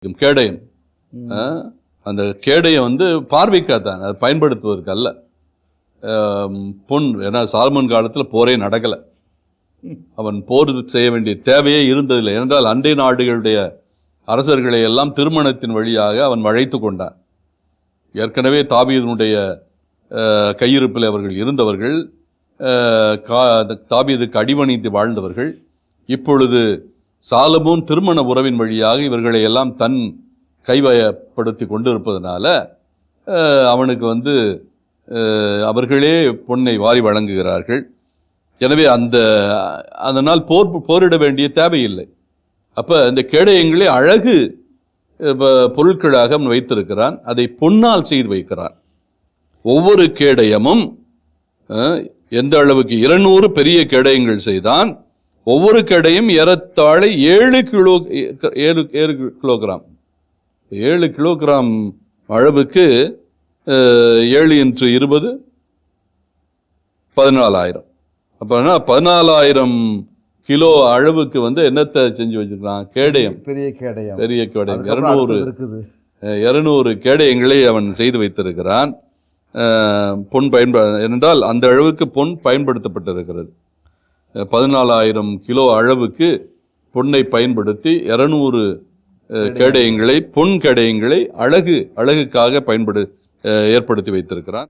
கேடயம். அந்த கேடயம் வந்து பார்வைக்காத்தான் அதை பயன்படுத்துவதற்கு அல்ல பொன் ஏன்னா சால்மன் காலத்தில் போரே நடக்கலை. அவன் போர் செய்ய வேண்டிய தேவையே இருந்ததில்லை. ஏனென்றால் அண்டை நாடுகளுடைய அரசர்களை எல்லாம் திருமணத்தின் வழியாக அவன் வளைத்து கொண்டான். ஏற்கனவே தாபீதனுடைய கையிருப்பில் அவர்கள் இருந்தவர்கள் கா- தாபீதுக்கு அடிபணிந்து வாழ்ந்தவர்கள். இப்பொழுது சாலமும் திருமண உறவின் வழியாக இவர்களை எல்லாம் தன் கைவயப்படுத்தி கொண்டிருப்பதனால அஹ், அவனுக்கு வந்து அவர்களே பொன்னை வாரி வழங்குகிறார்கள். எனவே அந்த அதனால் போர் போரிட வேண்டிய தேவையில்லை. அப்போ இந்த கேடயங்களை அழகு பொருட்களாக அவன் வைத்திருக்கிறான். அதை பொன்னால் செய்து வைக்கிறான். ஒவ்வொரு கேடயமும் எந்த அளவுக்கு இருநூறு பெரிய கேடயங்கள் செய்தான் ஒவ்வொரு கேடயம் ஏறத்தாழ ஏழு கிலோ ஏழு ஏழு கிலோகிராம். ஏழு கிலோகிராம் அளவுக்கு ஏழு இன்ட்டு இருபது பதினாலாயிரம். அப்போனா பதினாலாயிரம் கிலோ அளவுக்கு வந்து என்னத்தை செஞ்சு வச்சிருக்கான் கேடயம். பெரிய கேடயம். பெரிய கேடயம். இருநூறு இருநூறு கேடயங்களை அவன் செய்து வைத்திருக்கிறான். பொன் பயன்ப என்றால் அந்த அளவுக்கு பொன் பயன்படுத்தப்பட்டிருக்கிறது. பதினாலாயிரம் கிலோ அளவுக்கு பொன்னை பயன்படுத்தி இருநூறு கேடயங்களை. பொன் கேடயங்களை அழகு அழகுக்காக பயன்படு ஏற்படுத்தி வைத்திருக்கிறான்